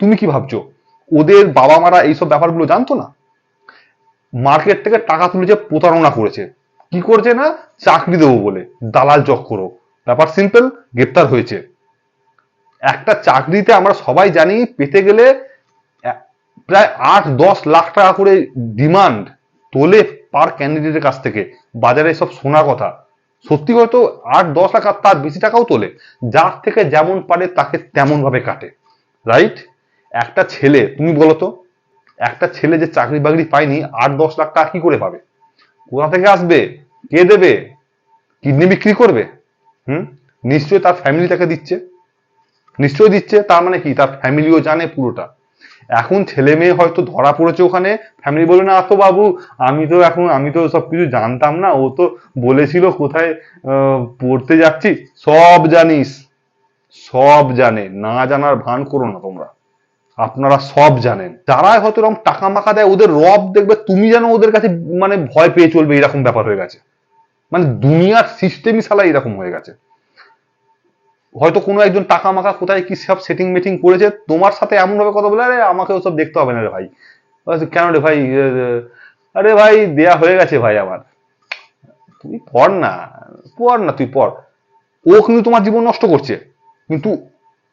তুমি কি ভাবছ? ওদের বাবা মারা এইসব ব্যাপারগুলো জানতো না? মার্কেট থেকে টাকা তুলেছে প্রতারণা করেছে। কি করছে না? চাকরি দেবো বলে। দালাল চক্র। ব্যাপার সিম্পল গ্রেপ্তার হয়েছে। একটা চাকরিতে আমরা সবাই জানি পেতে গেলে প্রায় আট দশ লাখ টাকা করে ডিমান্ড তোলে পার ক্যান্ডিডেটের কাছ থেকে। বাজারে সব শোনা কথা। সত্যি হয়তো আট দশ লাখ আর তার বেশি টাকাও তোলে। যার থেকে যেমন পারে তাকে তেমন ভাবে কাটে। রাইট একটা ছেলে, তুমি বলো তো, একটা ছেলে যে চাকরি বাকরি পায়নি, আট দশ লাখ টাকা কি করে পাবে? কোথা থেকে আসবে? কে দেবে? কিডনি বিক্রি করবে? হুম? নিশ্চয়ই তার ফ্যামিলি তাকে দিচ্ছে। নিশ্চয়ই দিচ্ছে, তার মানে কি? তার ফ্যামিলিও জানে পুরোটা। এখন ছেলে মেয়ে হয়তো ধরা পড়েছে ওখানে ফ্যামিলি বলে, না তো বাবু, আমি তো এখন, আমি তো সব কিছু জানতাম না। ও তো বলেছিল কোথায় পড়তে যাচ্ছি। সব জানিস, সব জানে। না জানার ভান করো না তোমরা। আপনারা সব জানেন। যারা হয়তো এরকম টাকা মাকা দেয়, ওদের রব দেখবে তুমি যেন ওদের কাছে মানে ভয় পেয়ে চলবে, এরকম ব্যাপার হয়ে গেছে। মানে দুনিয়ার সিস্টেমই সালা এরকম হয়ে গেছে। হয়তো কোনো একজন টাকা মাকা কোথায় কি সব সেটিং মেটিং করেছে, তোমার সাথে এমন ভাবে কথা বলে, আরে আমাকে ওসব দেখতে হবে না রে ভাই। কেন রে ভাই আরে ভাই, দেয়া হয়ে গেছে ভাই আমার। তুই পড় না পড় না, তুই পড়। ও কিন্তু তোমার জীবন নষ্ট করছে। কিন্তু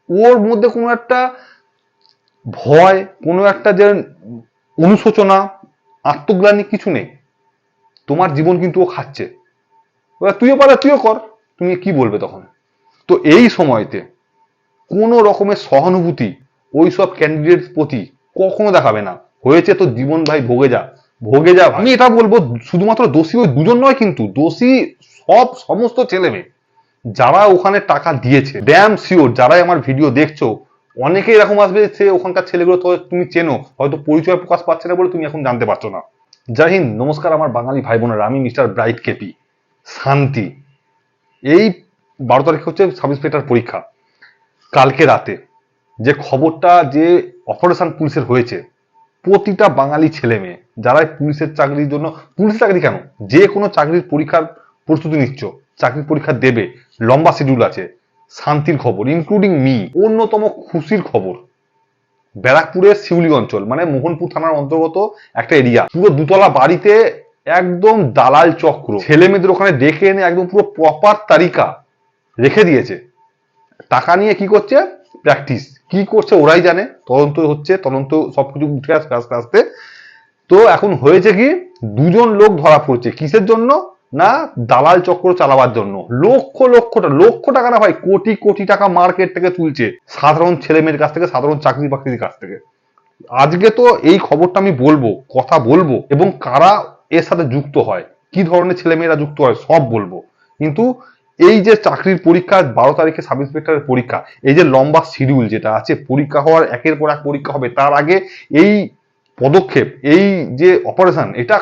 ওর মধ্যে কোনো একটা ভয়, কোনো একটা যে অনুশোচনা, আত্মগ্লানি কিছু নেই। তোমার জীবন কিন্তু ও খাচ্ছে। এবার তুইও পারে, তুইও কর, তুমি কি বলবে তখন? তো এই সময়তে কোনো রকমের সহানুভূতি ওই সব ক্যান্ডিডেট প্রতি কখনো দেখাবে না। হয়েছে তো জীবন ভাই ভোগে যা ভোগে যা আমি এটা বলব, শুধুমাত্র দোষী ওই দুজন নয় কিন্তু দোষী সব সমস্ত ছেলে মেয়ে যারা ওখানে টাকা দিয়েছে ড্যাম শিওর যারাই আমার ভিডিও দেখছ অনেকে এরকম আসবে সে ওখানকার ছেলেগুলো তো তুমি চেনো, হয়তো পরিচয় প্রকাশ পাচ্ছে না বলে তুমি এখন জানতে পারছ না। জয় হিন্দ, নমস্কার আমার বাঙালি ভাই বোনেরা আমি মিস্টার ব্রাইট কেপি। শান্তি। এই বারো তারিখ হচ্ছে সাব ইন্সপেক্টর পরীক্ষা। কালকে রাতে যে খবরটা যে অপারেশন পুলিশের হয়েছে, প্রতিটা বাঙালি ছেলে মেয়ে যারা পুলিশের চাকরির জন্য পুলিশ চাকরি কেন? যে কোনো চাকরির পরীক্ষার প্রস্তুতি নিচ্ছ, চাকরির পরীক্ষা দেবে, লম্বা শিডিউল আছে। শান্তির খবর ইনক্লুডিং মি অন্যতম খুশির খবর। ব্যারাকপুরের শিউলি অঞ্চল মানে মোহনপুর থানার অন্তর্গত একটা এরিয়া পুরো দুতলা বাড়িতে একদম দালাল চক্র। ছেলে মেয়েদের ওখানে ডেকে এনে একদম পুরো প্রপার তালিকা রেখে দিয়েছে। টাকা নিয়ে কি করছে? প্র্যাকটিস কি করছে ওরাই জানে। তদন্ত হচ্ছে, তদন্ত সবকিছু উঠে আসতে, আস্তে আস্তে। তো এখন হয়েছে কি, দুজন লোক ধরা পড়ছে। কিসের জন্য? না দালাল চক্র চালাবার জন্য। লক্ষ লক্ষ লক্ষ টাকা না ভাই, কোটি কোটি টাকা মার্কেট থেকে তুলছে সাধারণ ছেলে মেয়ের কাছ থেকে, সাধারণ চাকরি বাকরির কাছ থেকে। আজকে তো এই খবরটা আমি বলব, কথা বলব, এবং কারা এর সাথে যুক্ত হয়, কি ধরনের ছেলে মেয়েরা যুক্ত হয়, সব বলব। কিন্তু এই যে চাকরির পরীক্ষা, বারো তারিখে সাব ইন্সপেক্টরের পরীক্ষা, এই যে লম্বা শিডিউল যেটা আছে, পরীক্ষা হওয়ার একের পর এক পরীক্ষা হবে, তার আগে এই পদক্ষেপ, এই যে অপারেশন এটা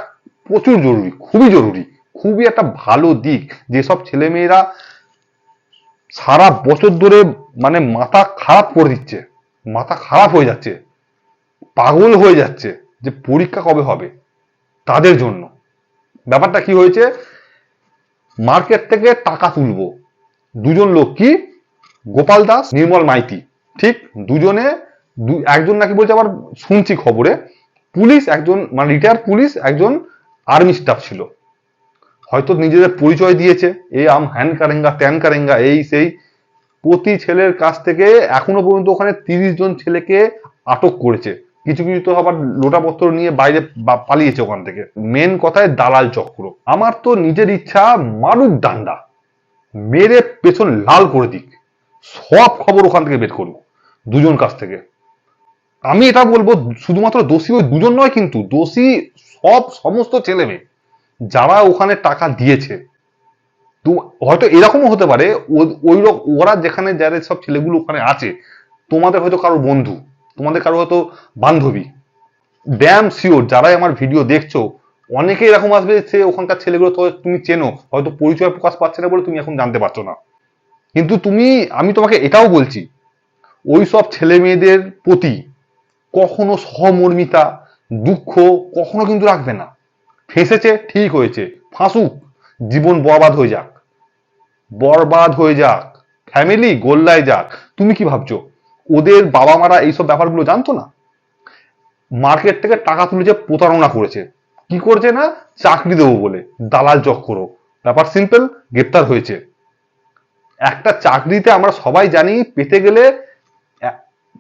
প্রচুর জরুরি, খুবই জরুরি। খুবই একটা ভালো দিক যেসব ছেলেমেয়েরা সারা বছর ধরে মানে মাথা খারাপ করে দিচ্ছে। মাথা খারাপ হয়ে যাচ্ছে। পাগল হয়ে যাচ্ছে যে পরীক্ষা কবে হবে তাদের জন্য। ব্যাপারটা কি হয়েছে? মার্কেট থেকে টাকা তুলবো। দুজন লোক কি? গোপাল দাস, নির্মল মাইতি। ঠিক দুজনে একজন নাকি বলছে আবার শুনছি খবরে। পুলিশ একজন মানে রিটায়ার পুলিশ একজন আর্মি স্টাফ ছিল। হয়তো নিজেদের পরিচয় দিয়েছে এই আম হ্যান কারেঙ্গা, ত্যান কারেঙ্গা, এই সেই। প্রতি ছেলের কাছ থেকে এখনও পর্যন্ত ওখানে তিরিশ জন ছেলেকে আটক করেছে। কিছু কিছু তো আবার লোটাপত্র নিয়ে বাইরে পালিয়েছে ওখান থেকে। মেন কথায় দালাল চক্র। আমার তো নিজের ইচ্ছা মারুক ডান্ডা, মেরে পেছন লাল করে দিক। সব খবর ওখান থেকে বের করুক, দুজন কাছ থেকে। আমি এটা বলব, শুধুমাত্র দোষী ওই দুজন নয় কিন্তু দোষী সব সমস্ত ছেলে মেয়ে যারা ওখানে টাকা দিয়েছে, তো হয়তো এরকমও হতে পারে ওই ওরা যেখানে যাদের সব ছেলেগুলো ওখানে আছে, তোমাদের হয়তো কারও বন্ধু, তোমাদের কারও হয়তো বান্ধবী। ড্যাম শিওর যারাই আমার ভিডিও দেখছ অনেকে এরকম আসবে সে ওখানকার ছেলেগুলো তো তুমি চেনো, হয়তো পরিচয় প্রকাশ পাচ্ছে না বলে তুমি এখন জানতে পারছ না। কিন্তু তুমি, আমি তোমাকে এটাও বলছি, ওই সব ছেলে মেয়েদের প্রতি কখনো সহমর্মিতা, দুঃখ কখনো কিন্তু রাখবে না। ফেঁসেছে, ঠিক হয়েছে। ফাঁসুক জীবন বরবাদ হয়ে যাক। বরবাদ হয়ে যাক। ফ্যামিলি গোল্লায় যাক। তুমি কি ভাবছ? ওদের বাবা মারা এইসব ব্যাপারগুলো জানতো না? মার্কেট থেকে টাকা তুলেছে, প্রতারণা করেছে। কি করছে না? চাকরি দেবো বলে। দালাল চক্র। ব্যাপার সিম্পল গ্রেপ্তার হয়েছে। একটা চাকরিতে আমরা সবাই জানি, পেতে গেলে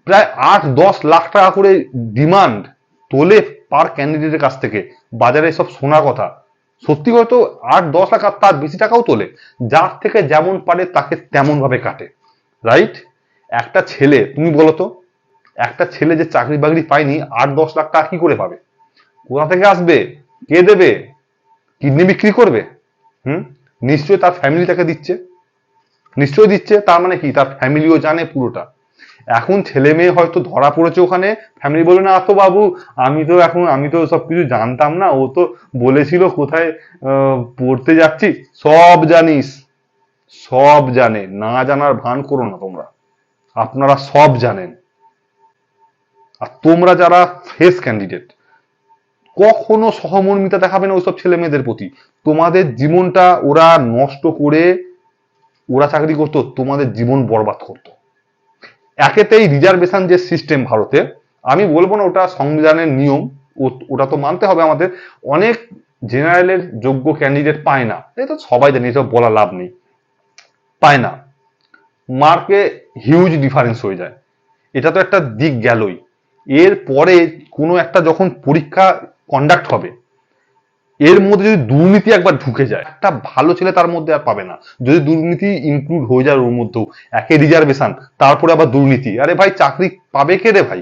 প্রায় আট দশ লাখ টাকা করে ডিমান্ড তোলে পার ক্যান্ডিডেটের কাছ থেকে। বাজারে সব শোনা কথা। সত্যি হয়তো আট, দশ আর তার বেশি টাকাও তোলে। যার থেকে যেমন পারে তাকে তেমন ভাবে কাটে। রাইট একটা ছেলে, তুমি বলো তো, একটা ছেলে যে চাকরি বাকরি পায়নি, আট, দশ লাখ টাকা কি করে পাবে? কোথা থেকে আসবে? কে দেবে? কিডনি বিক্রি করবে? হুম? নিশ্চয়ই তার ফ্যামিলি তাকে দিচ্ছে। নিশ্চয়ই দিচ্ছে, তার মানে কি? তার ফ্যামিলিও জানে পুরোটা। এখন ছেলে মেয়ে হয়তো ধরা পড়েছে ওখানে। ফ্যামিলি বলে, না তো বাবু, আমি তো এখন, আমি তো সব কিছু জানতাম না। ও তো বলেছিল কোথায় পড়তে যাচ্ছি। সব জানিস, সব জানে। না জানার ভান করো না তোমরা। আপনারা সব জানেন। আর তোমরা যারা ফেস ক্যান্ডিডেট কখনো সহমর্মিতা দেখাবে না ওইসব ছেলে মেয়েদের প্রতি। তোমাদের জীবনটা ওরা নষ্ট করে, ওরা চাকরি করতো, তোমাদের জীবন বরবাদ করতো। একেতেই রিজার্ভেশন যে সিস্টেম ভারতে, আমি বলব না ওটা সংবিধানের নিয়ম ওটা তো মানতে হবে আমাদের। অনেক জেনারেলের যোগ্য ক্যান্ডিডেট পায় না। এটা তো সবাই জানি, এসব বলা লাভ নেই। পায় না। মার্কে হিউজ ডিফারেন্স হয়ে যায়। এটা তো একটা দিক গেলই। এর পরে কোনো একটা যখন পরীক্ষা কন্ডাক্ট হবে এর মধ্যে যদি দুর্নীতি একবার ঢুকে যায়, একটা ভালো ছেলে তার মধ্যে আর পাবে না। যদি দুর্নীতি ইনক্লুড হয়ে যায় ওর মধ্যেও, একে রিজার্ভেশন তারপরে আবার দুর্নীতি। আরে ভাই, চাকরি পাবে কে রে ভাই?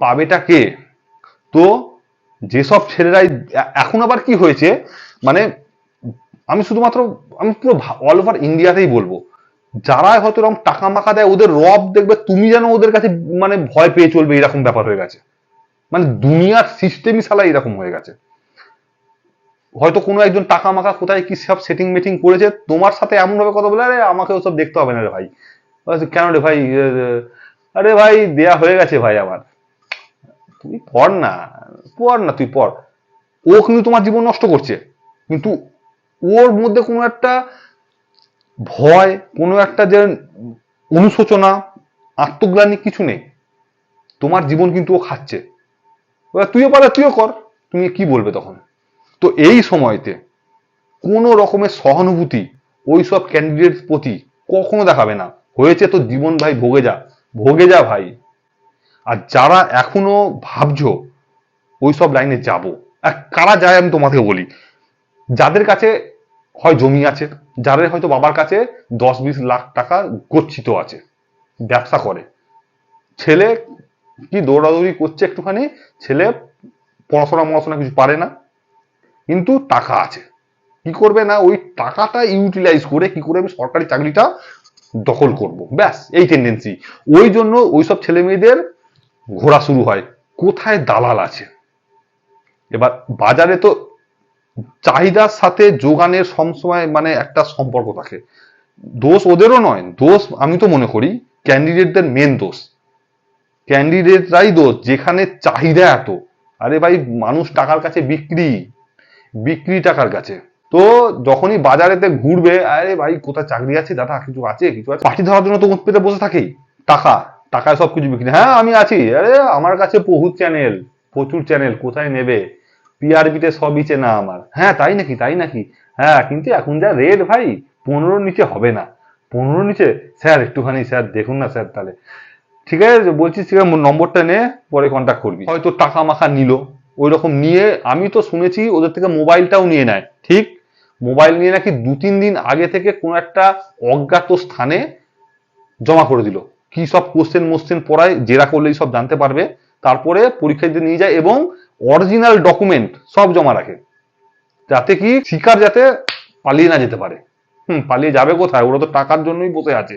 পাবেটা কে? তো যেসব ছেলেরাই এখন আবার কি হয়েছে? মানে আমি শুধুমাত্র, আমি পুরো অল ওভার ইন্ডিয়াতেই বলব। যারা হয়তো এরকম টাকা মাখা দেয়, ওদের রব দেখবে, তুমি যেন ওদের কাছে মানে ভয় পেয়ে চলবে, এরকম ব্যাপার হয়ে গেছে। মানে দুনিয়ার সিস্টেমই সালা এরকম হয়ে গেছে। হয়তো কোনো একজন টাকা মাকা কোথায় কি সব সেটিং মেটিং করেছে, তোমার সাথে এমনভাবে কথা বলে, আরে আমাকে ওসব দেখতে হবে না রে ভাই। কেন রে ভাই আরে ভাই, দেয়া হয়ে গেছে ভাই আমার তুই পড় না পড় না, তুই পড়। ও কিন্তু তোমার জীবন নষ্ট করছে। কিন্তু ওর মধ্যে কোনো একটা ভয়, কোনো একটা যে অনুশোচনা, আত্মগ্লানি কিছু নেই। তোমার জীবন কিন্তু ও খাচ্ছে। এবার তুইও পারে তুইও কর, তুমি কি বলবে তখন? তো এই সময়তে কোনো রকমের সহানুভূতি ওই সব ক্যান্ডিডেট প্রতি কখনো দেখাবে না। হয়েছে তো জীবন ভাই ভোগে যা ভোগে যা ভাই। আর যারা এখনও ভাবছ ওই সব লাইনে যাব, আর কারা যায় আমি তোমাকে বলি। যাদের কাছে হয় জমি আছে, যাদের হয়তো বাবার কাছে দশ বিশ লাখ টাকা গচ্ছিত আছে, ব্যবসা করে। ছেলে কি দৌড়াদৌড়ি করছে একটুখানি, ছেলে পড়াশোনা মড়াশোনা কিছু পারে না। কিন্তু টাকা আছে। কি করবে না? ওই টাকাটা ইউটিলাইজ করে কি করে আমি সরকারি চাকরিটা দখল করব। ব্যাস, এই টেন্ডেন্সি ওই জন্য ওইসব ছেলে মেয়েদের ঘোরা শুরু হয়। কোথায় দালাল আছে? এবার বাজারে তো চাহিদার সাথে যোগানের সবসময় মানে একটা সম্পর্ক থাকে। দোষ ওদেরও নয়। দোষ আমি তো মনে করি ক্যান্ডিডেটদের মেন দোষ। ক্যান্ডিডেটরাই দোষ, যেখানে চাহিদা এত। আরে ভাই, মানুষ টাকার কাছে বিক্রি। বিক্রি টাকার কাছে। তো যখনই বাজারেতে ঘুরবে, আরে ভাই, কোথায় চাকরি আছে? দাদা, কিছু আছে? কিছু আছে? পার্টি ধরার জন্য তো পেতে বসে থাকেই টাকা, টাকায় সব কিছু বিক্রি। হ্যাঁ আমি আছি। আরে, আমার কাছে বহু চ্যানেল, প্রচুর চ্যানেল, কোথায় নেবে? পিআরবিতে সবই চেনা আমার। হ্যাঁ তাই নাকি তাই নাকি? হ্যাঁ কিন্তু এখন যা রেট ভাই পনেরোর নিচে হবে না। পনেরোর নিচে, স্যার, একটুখানি, স্যার, দেখুন না, স্যার, তাহলে। ঠিক আছে, বলছি, ঠিক আছে, নম্বরটা নে, পরে কন্ট্যাক্ট করবি। হয়তো টাকা মাখা নিল। ওই রকম নিয়ে আমি তো শুনেছি ওদের থেকে মোবাইলটাও নিয়ে নেয়। ঠিক? মোবাইল নিয়ে নাকি দু তিন দিন আগে থেকে কোনো একটা অজ্ঞাত স্থানে জমা করে দিল। কি সব কোশ্চেন মোশ্চেন পড়ায়, জেরা করলেই সব জানতে পারবে, তারপরে পরীক্ষা দিতে নিয়ে যায় এবং অরিজিনাল ডকুমেন্ট সব জমা রাখে। যাতে কি শিকার যাতে পালিয়ে না যেতে পারে। হুম, পালিয়ে যাবে কোথায়? ওরা তো টাকার জন্যই বসে আছে।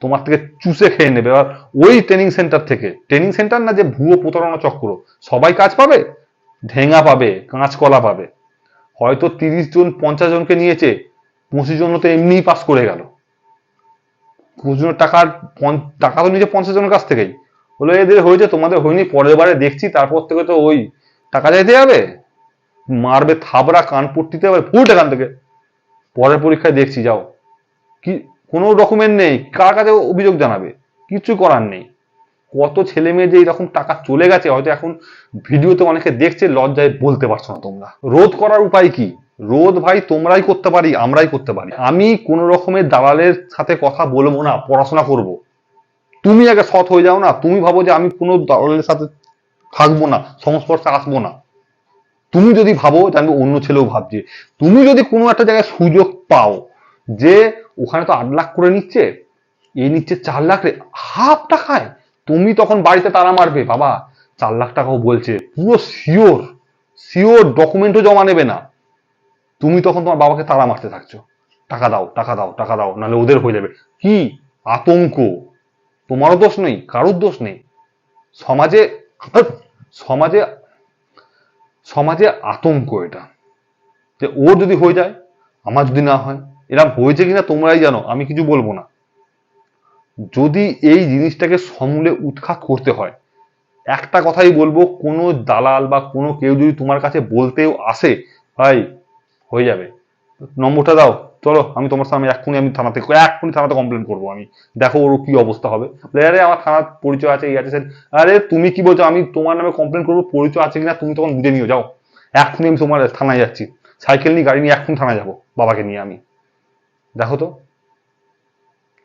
তোমার থেকে চুষে খেয়ে নেবে। আর ওই ট্রেনিং সেন্টার থেকে ট্রেনিং সেন্টার না যে ভুয়ো প্রতারণা চক্র, সবাই কাজ পাবে? ঢেঙ্গা পাবে, কাঁচকলা পাবে। হয়তো তিরিশ জন, পঞ্চাশ জনকে নিয়েছে, পঁচিশ জন তো এমনিই পাস করে গেল। পঁচিশ জনের টাকার টাকা তো নিয়েছে পঞ্চাশ জনের কাছ থেকেই। বলে এদের হয়েছে, তোমাদের হয়নি, পরের বারে দেখছি, তারপর থেকে তো ওই টাকা চাইতে যাবে। মারবে থাবড়া কান পট্টিতে এবার ফুল এখান থেকে। পরের পরীক্ষায় দেখছি, যাও। কি কোনো ডকুমেন্ট নেই। কার কাছে অভিযোগ জানাবে? কিছু করার নেই। কত ছেলে মেয়ে যে এরকম টাকা চলে গেছে, হয়তো এখন ভিডিওতে অনেকে দেখছে, লজ্জায় বলতে পারছ না তোমরা। রোধ করার উপায় কি? রোধ ভাই, তোমরাই করতে পারি, আমরাই করতে পারি। আমি কোন রকমের দালালের সাথে কথা বলব না, পড়াশোনা করব। তুমি আগে সৎ হয়ে যাও না, তুমি ভাবো যে আমি কোনো দালালের সাথে থাকব না, সংস্পর্শে আসব না। তুমি যদি ভাবো আমি অন্য ছেলেও ভাবছে, তুমি যদি কোনো একটা জায়গায় সুযোগ পাও যে ওখানে তো আট লাখ করে নিচ্ছে এই নিচ্ছে চার লাখ রে, হাফ টাকায়। তুমি তখন বাড়িতে তারা মারবে, বাবা। চার লাখ টাকাও বলছে। পুরো শিওর শিওর ডকুমেন্টও জমা নেবে না। তুমি তখন তোমার বাবাকে তারা মারতে থাকছো। টাকা দাও টাকা দাও টাকা দাও, নাহলে ওদের হয়ে যাবে। কি আতঙ্ক? তোমারও দোষ নেই, কারোর দোষ নেই? সমাজে সমাজে সমাজে আতঙ্ক এটা। যে ওর যদি হয়ে যায়, আমার যদি না হয় এরকম হয়েছে কিনা তোমরাই জানো, আমি কিছু বলব না। যদি এই জিনিসটাকে সমূলে উৎখাত করতে হয়, একটা কথাই বলব, কোনো দালাল বা কোনো কেউ যদি তোমার কাছে বলতেও আসে, ভাই, হয়ে যাবে। নম্বরটা দাও, চলো, আমি তোমার সামনে এক্ষুনি আমি থানাতে, এক্ষুনি থানাতে কমপ্লেন করব আমি। দেখো ওর কি অবস্থা হবে। আরে, আমার থানার পরিচয় আছে, এই আছে স্যার আরে, তুমি কি বলছো? আমি তোমার নামে কমপ্লেন করব, পরিচয় আছে কিনা, তুমি তখন বুঝে নিও, যাও। এক্ষুনি আমি তোমার থানায় যাচ্ছি। সাইকেল নিয়ে, গাড়ি নিয়ে, এক্ষুনি থানায় যাব, বাবাকে নিয়ে আমি। দেখো তো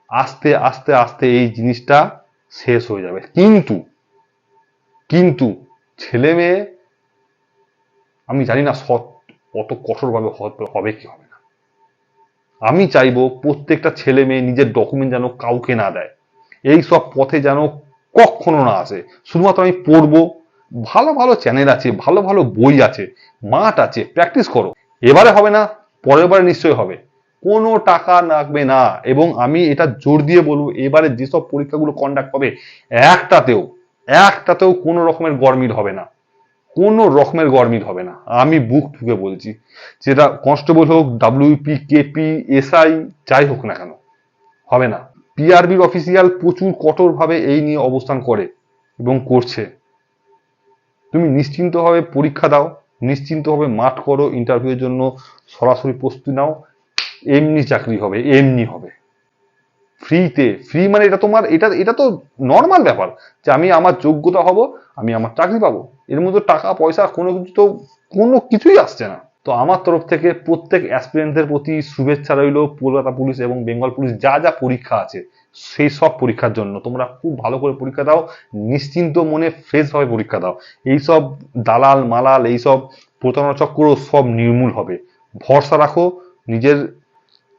আস্তে আস্তে আস্তে এই জিনিসটা শেষ হয়ে যাবে। কিন্তু কিন্তু ছেলে মেয়ে, আমি জানি না সৎ, অত কঠোরভাবে হবে কি হবে না। আমি চাইব প্রত্যেকটা ছেলে মেয়ে নিজের ডকুমেন্ট যেন কাউকে না দেয়। এই সব পথে যেন কখনো না আসে। শুধুমাত্র আমি পড়ব, ভালো ভালো চ্যানেল আছে, ভালো ভালো বই আছে, মাঠ আছে প্র্যাকটিস করো। এবারে হবে না, পরের বারে নিশ্চয়ই হবে। কোনো টাকা লাগবে না। এবং আমি এটা জোর দিয়ে বলব, এবারে যেসব পরীক্ষাগুলো কন্ডাক্ট হবে, একটাতেও একটাতেও কোনো রকমের গরমিল হবে না। কোনো রকমের গরমিল হবে না। আমি বুক ঠুকে বলছি, যেটা কনস্টেবল হোক ডাব্লিউপি কেপি এসআই যাই হোক না কেন, হবে না। পিআরবির অফিসিয়াল প্রচুর কঠোরভাবে এই নিয়ে অবস্থান করে এবং করছে। তুমি নিশ্চিন্তভাবে পরীক্ষা দাও, নিশ্চিন্তভাবে মাঠ করো ইন্টারভিউর জন্য সরাসরি প্রস্তুতি নাও। এমনি চাকরি হবে, এমনি হবে। ফ্রিতে ফ্রি মানে এটা তোমার, এটা এটা তো নর্মাল ব্যাপার যে আমি আমার যোগ্যতা হব, আমি আমার চাকরি পাবো। এর মধ্যে টাকা, পয়সা, কোনো কিছু তো, কোনো কিছুই আসছে না। তো আমার তরফ থেকে প্রত্যেক অ্যাসপিরেন্টদের প্রতি শুভেচ্ছা রইল, কলকাতা পুলিশ এবং বেঙ্গল পুলিশ, যা যা পরীক্ষা আছে, সেই সব পরীক্ষার জন্য। তোমরা খুব ভালো করে পরীক্ষা দাও, নিশ্চিন্ত মনে ফ্রেশ ভাবে পরীক্ষা দাও। এইসব দালাল, মালাল, এইসব প্রতারণা চক্র সব নির্মূল হবে। ভরসা রাখো, নিজের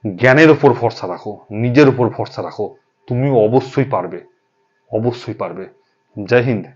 জ্ঞানের ওপর ভরসা রাখো, নিজের ওপর ভরসা রাখো। তুমি অবশ্যই পারবে অবশ্যই পারবে। জয় হিন্দ।